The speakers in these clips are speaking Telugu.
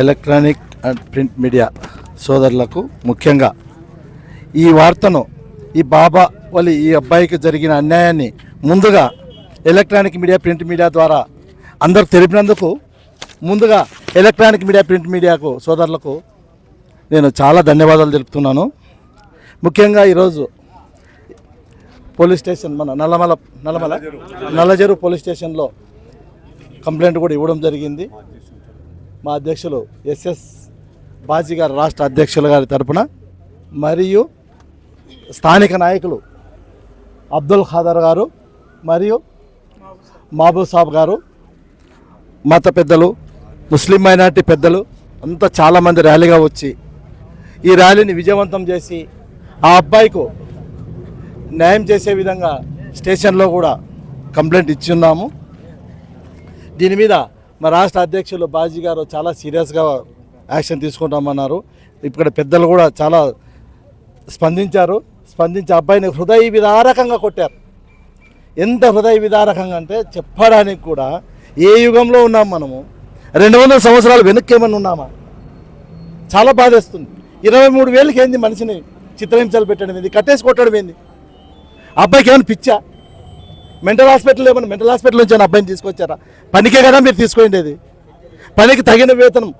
ఎలక్ట్రానిక్ అండ్ ప్రింట్ మీడియా సోదరులకు ముఖ్యంగా ఈ వార్తను ఈ బాబా వలి ఈ అబ్బాయికి జరిగిన అన్యాయాన్ని ముందుగా ఎలక్ట్రానిక్ మీడియా ప్రింట్ మీడియా ద్వారా అందరు తెలిపినందుకు ముందుగా ఎలక్ట్రానిక్ మీడియా ప్రింట్ మీడియాకు సోదరులకు నేను చాలా ధన్యవాదాలు తెలుపుతున్నాను. ముఖ్యంగా ఈరోజు పోలీస్ స్టేషన్ మన నల్లమల నల్లమల నల్లజెరు పోలీస్ స్టేషన్లో కంప్లైంట్ కూడా ఇవ్వడం జరిగింది. మా అధ్యక్షులు ఎస్ఎస్ బాజీ గారు రాష్ట్ర అధ్యక్షుల గారి తరపున మరియు స్థానిక నాయకులు అబ్దుల్ ఖాదర్ గారు మరియు మహబూబ్ సాబ్ గారు మత పెద్దలు ముస్లిం మైనార్టీ పెద్దలు అంతా చాలామంది ర్యాలీగా వచ్చి ఈ ర్యాలీని విజయవంతం చేసి ఆ అబ్బాయికు న్యాయం చేసే విధంగా స్టేషన్లో కూడా కంప్లైంట్ ఇచ్చి ఉన్నాము. దీని మీద మా రాష్ట్ర అధ్యక్షులు బాజీ గారు చాలా సీరియస్గా యాక్షన్ తీసుకుంటామన్నారు. ఇక్కడ పెద్దలు కూడా చాలా స్పందించారు. స్పందించి అబ్బాయిని హృదయ విదారకంగా కొట్టారు. ఎంత హృదయ విదారకంగా అంటే చెప్పడానికి కూడా ఏ యుగంలో ఉన్నాం మనము? రెండు వందల సంవత్సరాలు వెనక్కి ఏమన్నా ఉన్నామా? చాలా బాధేస్తుంది. ఇరవై మూడు వేలకి ఏంది మనిషిని చిత్రహింసలు పెట్టడం ఏంది? కట్టేసి కొట్టడం ఏంది? అబ్బాయికి ఏమైనా పిచ్చా? మెంటల్ హాస్పిటల్ ఏమన్నా మెంటల్ హాస్పిటల్ నుంచి అబ్బాయిని తీసుకొచ్చారా? పనికే కదా మీరు తీసుకోండి పనికి తగిన వేతనం.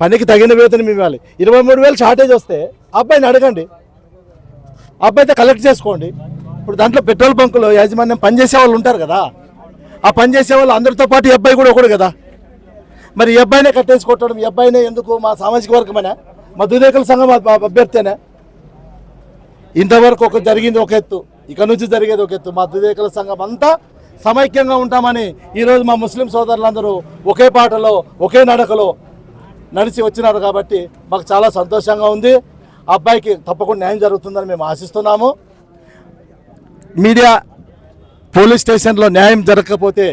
పనికి తగిన వేతనం ఇవ్వాలి. ఇరవై మూడు వేలు షార్టేజ్ వస్తే అబ్బాయిని అడగండి. అబ్బాయితో కలెక్ట్ చేసుకోండి. ఇప్పుడు దాంట్లో పెట్రోల్ బంకులో యాజమాన్యం పనిచేసే వాళ్ళు ఉంటారు కదా. ఆ పనిచేసే వాళ్ళు అందరితో పాటు ఈ అబ్బాయి కూడా ఒకడు కదా. మరి ఈ అబ్బాయినే కట్టేసి కొట్టడం ఈ అబ్బాయినే ఎందుకు మా సామాజిక వర్గమేనా? మా దుదేకల సంఘం అభ- అభ్యర్థేనా? ఇంతవరకు ఒక జరిగింది ఒక ఎత్తు. ఇక నుంచి జరిగేది ఒక ఎత్తు. మా దుదేకల సంఘం అంతా సమైక్యంగా ఉంటామని ఈరోజు మా ముస్లిం సోదరులందరూ ఒకే పాటలో ఒకే నడకలో నడిచి వచ్చినారు కాబట్టి మాకు చాలా సంతోషంగా ఉంది. ఆ అబ్బాయికి తప్పకుండా న్యాయం జరుగుతుందని మేము ఆశిస్తున్నాము. మీడియా పోలీస్ స్టేషన్లో న్యాయం జరగకపోతే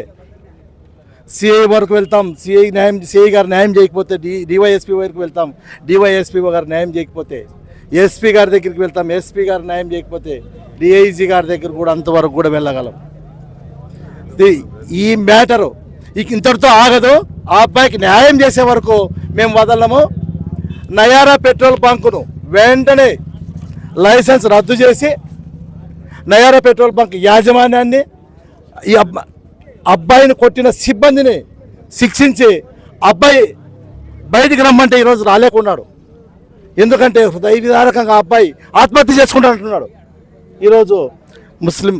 సిఐ వరకు వెళ్తాం సిఐ న్యాయం సిఐ గారు న్యాయం చేయకపోతే డి డివైఎస్పీ వరకు వెళ్తాం డివైఎస్పీ గారు న్యాయం చేయకపోతే ఎస్పీ గారి దగ్గరికి వెళ్తాం ఎస్పీ గారు న్యాయం చేయకపోతే డిఐజీ గారి దగ్గర కూడా అంతవరకు కూడా వెళ్ళగలం. ఇది- ఈ మ్యాటరు ఇక ఇంతటితో ఆగదు. ఆ అబ్బాయికి న్యాయం చేసే వరకు మేము వదలము. నయారా పెట్రోల్ బంకును వెంటనే లైసెన్స్ రద్దు చేసి నయారా పెట్రోల్ బంక్ యాజమాన్యాన్ని ఈ అబ్బా అబ్బాయిని కొట్టిన సిబ్బందిని శిక్షించి అబ్బాయి బయటికి రమ్మంటే ఈరోజు రాలేకున్నాడు. ఎందుకంటే హృదయ విధారకంగా అబ్బాయి ఆత్మహత్య చేసుకుంటానంటున్నాడు. ఈరోజు ముస్లిం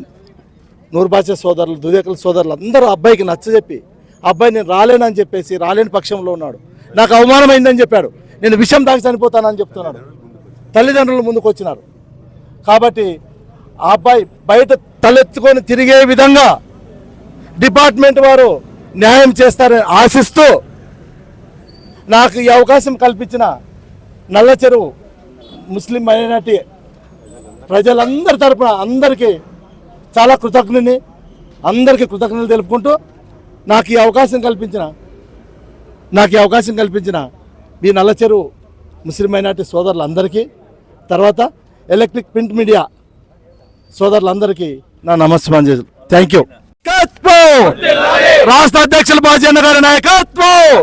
నూర్బాచే సోదరులు దుదేకల సోదరులు అందరూ అబ్బాయికి నచ్చజెప్పి అబ్బాయి నేను రాలేనని చెప్పేసి రాలేని పక్షంలో ఉన్నాడు. నాకు అవమానమైందని చెప్పాడు. నేను విషయం దాకా చనిపోతానని చెప్తున్నాడు. తల్లిదండ్రులు ముందుకు వచ్చినారు. కాబట్టి ఆ అబ్బాయి బయట తలెత్తుకొని తిరిగే విధంగా డిపార్ట్మెంట్ వారు న్యాయం చేస్తారని ఆశిస్తూ నాకు ఈ అవకాశం కల్పించిన నల్ల చెరువు ముస్లిం మైనార్టీ ప్రజలందరి తరపున అందరికీ చాలా కృతజ్ఞని అందరికీ కృతజ్ఞతలు తెలుపుకుంటూ నాకు ఈ అవకాశం కల్పించిన నాకు ఈ అవకాశం కల్పించిన మీ నల్ల చెరువు ముస్లిం మైనార్టీ సోదరులందరికీ తర్వాత ఎలక్ట్రిక్ ప్రింట్ మీడియా సోదరులందరికీ నా నమస్కారం థ్యాంక్ యూ. రాష్ట్ర అధ్యక్షులు బాజీ అన్న గారి నాయకత్వం!